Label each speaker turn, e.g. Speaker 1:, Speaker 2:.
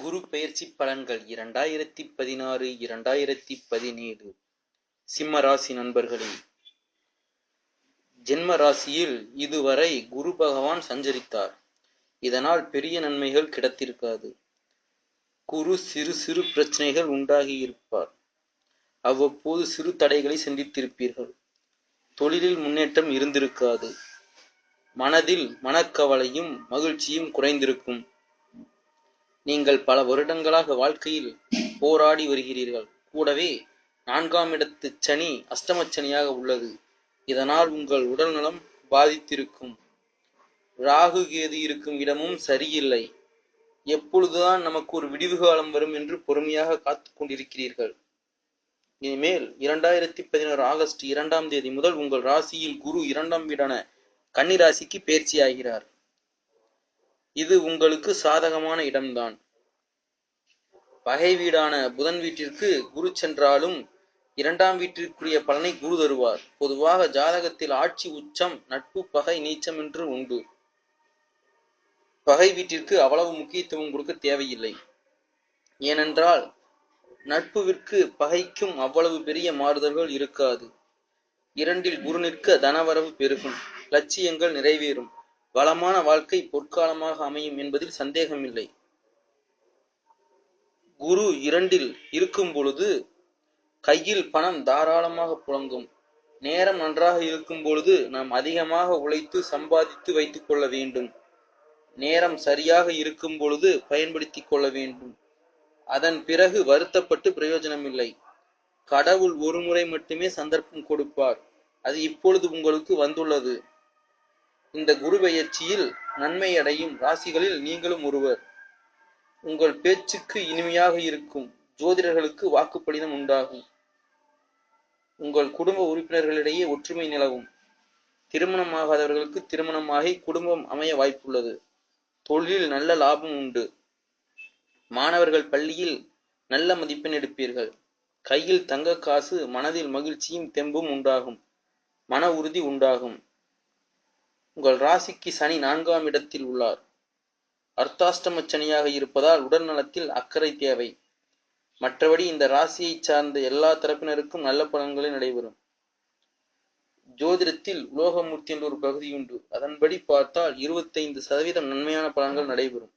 Speaker 1: குரு பெயர்ச்சி பலன்கள் இரண்டாயிரத்தி பதினாறு இரண்டாயிரத்தி பதினேழு. சிம்ம ராசி நண்பர்களே ஜென்ம ராசியில் இதுவரை குரு பகவான் சஞ்சரித்தார். இதனால் பெரிய நன்மைகள் கிடைத்திருக்காது. குரு சிறு சிறு பிரச்சனைகள் உண்டாகி இருப்பார். அவ்வப்போது சிறு தடைகளை சந்தித்திருப்பீர்கள். தொழிலில் முன்னேற்றம் இருந்திருக்காது. மனதில் மனக்கவலையும் மகிழ்ச்சியும் குறைந்திருக்கும். நீங்கள் பல வருடங்களாக வாழ்க்கையில் போராடி வருகிறீர்கள். கூடவே நான்காம் இடத்து சனி அஷ்டமச்சனியாக உள்ளது. இதனால் உங்கள் உடல் நலம் பாதித்திருக்கும். ராகு கேது இருக்கும் இடமும் சரியில்லை. எப்பொழுதுதான் நமக்கு ஒரு விடிவு காலம் வரும் என்று பொறுமையாக காத்து கொண்டிருக்கிறீர்கள். இனிமேல் இரண்டாயிரத்தி பதினோரு ஆகஸ்ட் இரண்டாம் தேதி முதல் உங்கள் ராசியில் குரு இரண்டாம் வீடான கன்னி ராசிக்கு பயிற்சியாகிறார். இது உங்களுக்கு சாதகமான இடம்தான். பகை வீடான புதன் வீட்டிற்கு குரு சென்றாலும் இரண்டாம் வீட்டிற்குரிய பலனை குரு தருவார். பொதுவாக ஜாதகத்தில் ஆட்சி உச்சம் நட்பு பகை நீச்சம் என்று உண்டு. பகை வீட்டிற்கு அவ்வளவு முக்கியத்துவம் கொடுக்க தேவையில்லை. ஏனென்றால் நட்புவிற்கு பகைக்கும் அவ்வளவு பெரிய மாறுதல்கள் இருக்காது. இரண்டில் குரு நிற்க தனவரவு பெருகும். லட்சியங்கள் நிறைவேறும். வளமான வாழ்க்கை பொற்காலமாக அமையும் என்பதில் சந்தேகமில்லை. குரு இரண்டில் இருக்கும் பொழுது கையில் பணம் தாராளமாக புழங்கும். நேரம் நன்றாக இருக்கும் பொழுது நாம் அதிகமாக உழைத்து சம்பாதித்து வைத்துக் கொள்ள வேண்டும். நேரம் சரியாக இருக்கும் பொழுது பயன்படுத்திக் கொள்ள வேண்டும். அதன் பிறகு வருத்தப்பட்டு பிரயோஜனமில்லை. கடவுள் ஒரு முறை மட்டுமே சந்தர்ப்பம் கொடுப்பார். அது இப்பொழுது உங்களுக்கு வந்துள்ளது. இந்த குரு பெயர்ச்சியில் நன்மை அடையும் ராசிகளில் நீங்களும் ஒருவர். உங்கள் பேச்சுக்கு இனிமையாக இருக்கும் ஜோதிடர்களுக்கு வாக்குப்படிதம் உண்டாகும். உங்கள் குடும்ப உறுப்பினர்களிடையே ஒற்றுமை நிலவும். திருமணமாகாதவர்களுக்கு திருமணமாகி குடும்பம் அமைய வாய்ப்புள்ளது. தொழிலில் நல்ல லாபம் உண்டு. மாணவர்கள் பள்ளியில் நல்ல மதிப்பெண் எடுப்பீர்கள். கையில் தங்க காசு மனதில் மகிழ்ச்சியும் தெம்பும் உண்டாகும். மன உறுதி உண்டாகும். உங்கள் ராசிக்கு சனி நான்காம் இடத்தில் உள்ளார். அர்த்தாஷ்டம சனியாக இருப்பதால் உடல் நலத்தில் அக்கறை தேவை. மற்றபடி இந்த ராசியை சார்ந்த எல்லா தரப்பினருக்கும் நல்ல பலன்களே நடைபெறும். ஜோதிடத்தில் உலோகமூர்த்தி என்ற ஒரு பகுதி உண்டு. அதன்படி பார்த்தால் இருபத்தைந்து சதவீதம் நன்மையான பலன்கள் நடைபெறும்.